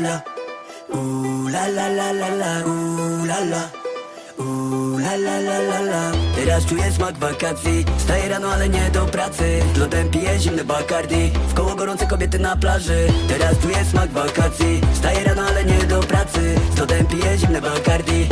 la. Ooh la la la la la la la. La la la la la. Teraz czuję smak wakacji. Staję rano, ale nie do pracy. Z lodem piję zimny Bacardi. W koło gorące kobiety na plaży. Teraz czuję smak wakacji. Staję rano, ale nie do pracy. Z lodem piję zimny Bacardi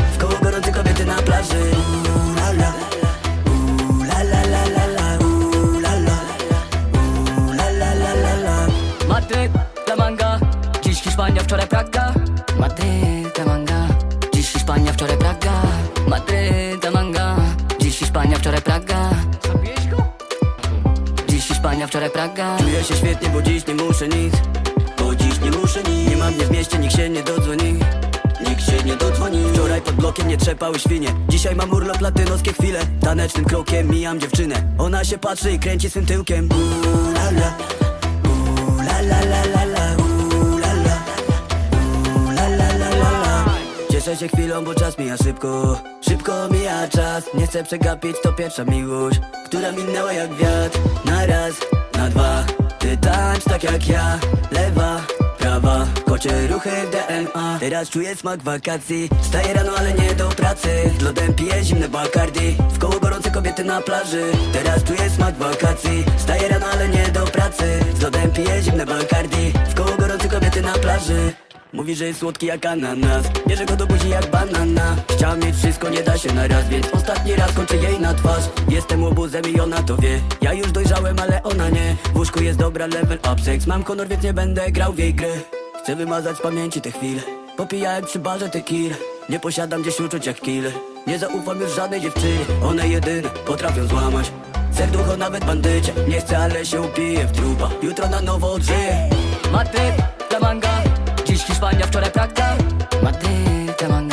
wczoraj Praga. Madryt, Manga, dziś Hiszpania, wczoraj Praga. Madryt, Manga, dziś Hiszpania, wczoraj Praga? Dziś Hiszpania, wczoraj Praga. Czuję się świetnie, bo dziś nie muszę nic. Bo dziś nie muszę nic. Nie mam mnie w mieście, nikt się nie dodzwoni. Nikt się nie dodzwoni. Wczoraj pod blokiem nie trzepały świnie. Dzisiaj mam urlop latynoskie chwile. Tanecznym krokiem mijam dziewczynę. Ona się patrzy i kręci swym tyłkiem. Uuu la la Cieszę się chwilą, bo czas mija szybko. Szybko mija czas. Nie chcę przegapić, to pierwsza miłość Która minęła jak wiatr. Na raz, na dwa. Ty tańcz tak jak ja. Lewa, prawa. Kocie ruchy w DNA Teraz czuję smak wakacji. Staję rano, ale nie do pracy. Z lodem piję zimny Bacardi. W koło gorące kobiety na plaży. Teraz czuję smak wakacji. Staję rano, ale nie do pracy. Z lodem piję zimny Bacardi. W koło gorące kobiety na plaży Mówi, że jest słodki jak ananas. Bierze go do buzi jak banana. Chciała mieć wszystko, nie da się na raz Więc ostatni raz kończę jej na twarz. Jestem łobuzem i ona to wie. Ja już dojrzałem, ale ona nie. W łóżku jest dobra, level up sex. Mam honor, więc nie będę grał w jej gry. Chcę wymazać z pamięci te chwile. Popijałem przy barze tequila Nie posiadam gdzieś uczuć jak killer Nie zaufam już żadnej dziewczynie. One jedyne potrafią złamać. Serducho nawet bandycie. Nie chcę, ale się upiję w trupa. Jutro na nowo odżyję. Madryt, La Manga,